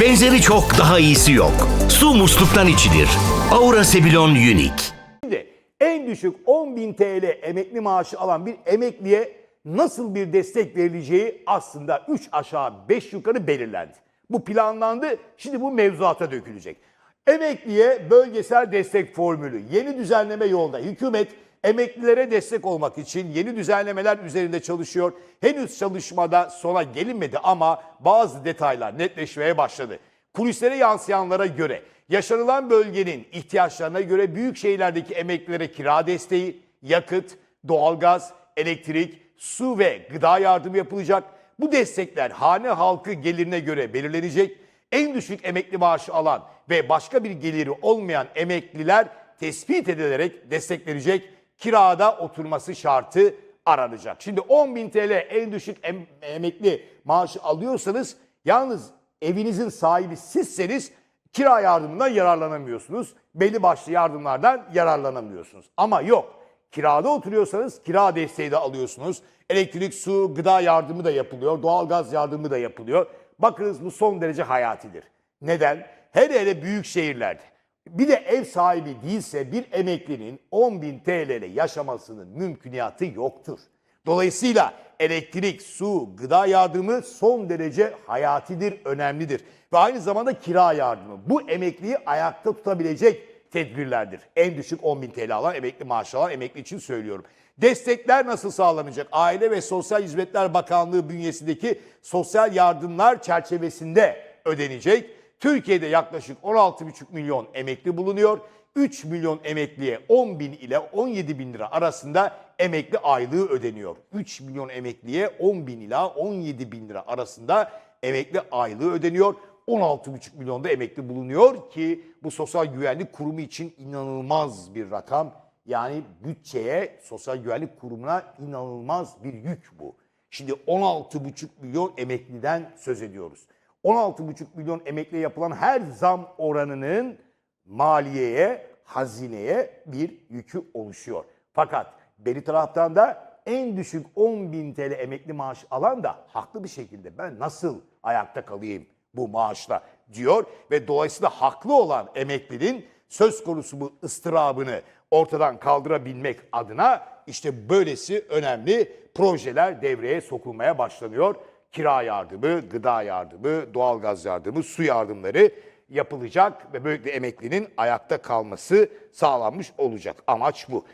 Benzeri çok daha iyisi yok. Su musluktan içilir. Aura Sebilon Unique. Şimdi en düşük 10.000 TL emekli maaşı alan bir emekliye nasıl bir destek verileceği aslında 3 aşağı 5 yukarı belirlendi. Bu planlandı, şimdi bu mevzuata dökülecek. Emekliye bölgesel destek formülü yeni düzenleme yolunda hükümet emeklilere destek olmak için yeni düzenlemeler üzerinde çalışıyor. Henüz çalışmada sona gelinmedi ama bazı detaylar netleşmeye başladı. Kulislere yansıyanlara göre yaşanılan bölgenin ihtiyaçlarına göre büyük şehirlerdeki emeklilere kira desteği, yakıt, doğalgaz, elektrik, su ve gıda yardımı yapılacak. Bu destekler hane halkı gelirine göre belirlenecek. En düşük emekli maaşı alan ve başka bir geliri olmayan emekliler tespit edilerek desteklenecek. Kirada oturması şartı aranacak. Şimdi 10.000 TL en düşük em- emekli maaşı alıyorsanız yalnız evinizin sahibi sizseniz kira yardımından yararlanamıyorsunuz. Belli başlı yardımlardan yararlanamıyorsunuz. Ama yok. Kirada oturuyorsanız kira desteği de alıyorsunuz. Elektrik, su, gıda yardımı da yapılıyor. Doğalgaz yardımı da yapılıyor. Bakınız bu son derece hayatidir. Neden? Hele hele büyük şehirlerde. Bir de ev sahibi değilse bir emeklinin 10.000 TL ile yaşamasının mümkünatı yoktur. Dolayısıyla elektrik, su, gıda yardımı son derece hayatidir, önemlidir. Ve aynı zamanda kira yardımı. Bu emekliyi ayakta tutabilecek tedbirlerdir. En düşük 10.000 TL alan, emekli maaşı alan emekli için söylüyorum. Destekler nasıl sağlanacak? Aile ve Sosyal Hizmetler Bakanlığı bünyesindeki sosyal yardımlar çerçevesinde ödenecek. Türkiye'de yaklaşık 16,5 milyon emekli bulunuyor. 3 milyon emekliye 10 bin ile 17 bin lira arasında emekli aylığı ödeniyor. 3 milyon emekliye 10 bin ila 17 bin lira arasında emekli aylığı ödeniyor. 16,5 milyonda emekli bulunuyor ki bu Sosyal Güvenlik Kurumu için inanılmaz bir rakam. Yani bütçeye, Sosyal Güvenlik Kurumu'na inanılmaz bir yük bu. Şimdi 16,5 milyon emekliden söz ediyoruz. 16,5 milyon emekliye yapılan her zam oranının maliyeye, hazineye bir yükü oluşuyor. Fakat beri taraftan da en düşük 10 bin TL emekli maaş alan da haklı bir şekilde ben nasıl ayakta kalayım bu maaşla diyor ve dolayısıyla haklı olan emeklinin söz konusu bu ıstırabını ortadan kaldırabilmek adına işte böylesi önemli projeler devreye sokulmaya başlanıyor. Kira yardımı, gıda yardımı, doğalgaz yardımı, su yardımları yapılacak ve böylelikle emeklinin ayakta kalması sağlanmış olacak. Amaç bu.